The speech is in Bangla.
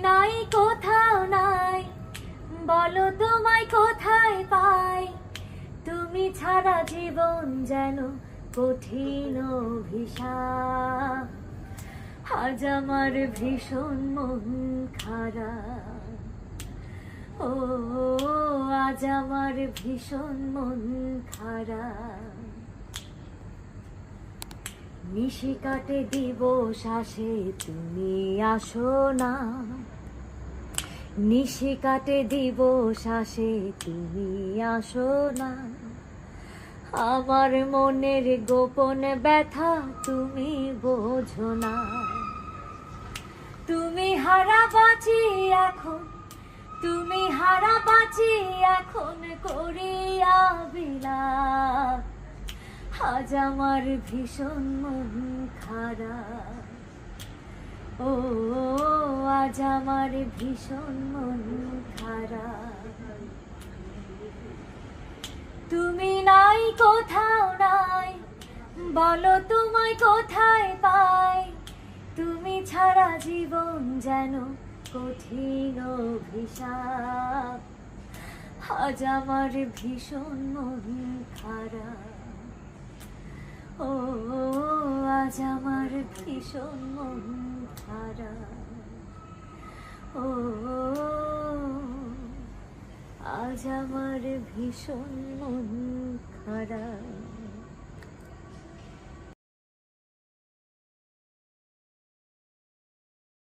নাই, কোথাও নাই। বলো তোমায় কোথায় পাই? তুমি ছাড়া জীবন যেন কঠিন অভিশাপ। আজ আমার ভীষণ মন খারাপ। ও, আজ আমার ভীষণ মন খারাপ। নিশি কাটে দিবস আসে, তুমি আসো না। নিশি কাটে দিবস আসে, তুমি আসো না। আমার মনের গোপন ব্যথা তুমি বোঝো না। তুমি হারা বাঁচি এখন, তুমি হারা বাঁচি এখন করিয়া বিলাপ আজ আমার ভীষণ মন খারাপ। ও, আজ আমার ভীষণ মন খারাপ। তুমি নাই, কোথাও নাই, বলো তোমায় কোথায় পাই? তুমি ছাড়া জীবন যেন কঠিন অভিশাপ। আজ আমার ভীষণ মন খারাপ। ও আজ আমার ভীষণ মন খারাপ। ও আজ আমার ভীষণ মন খারাপ।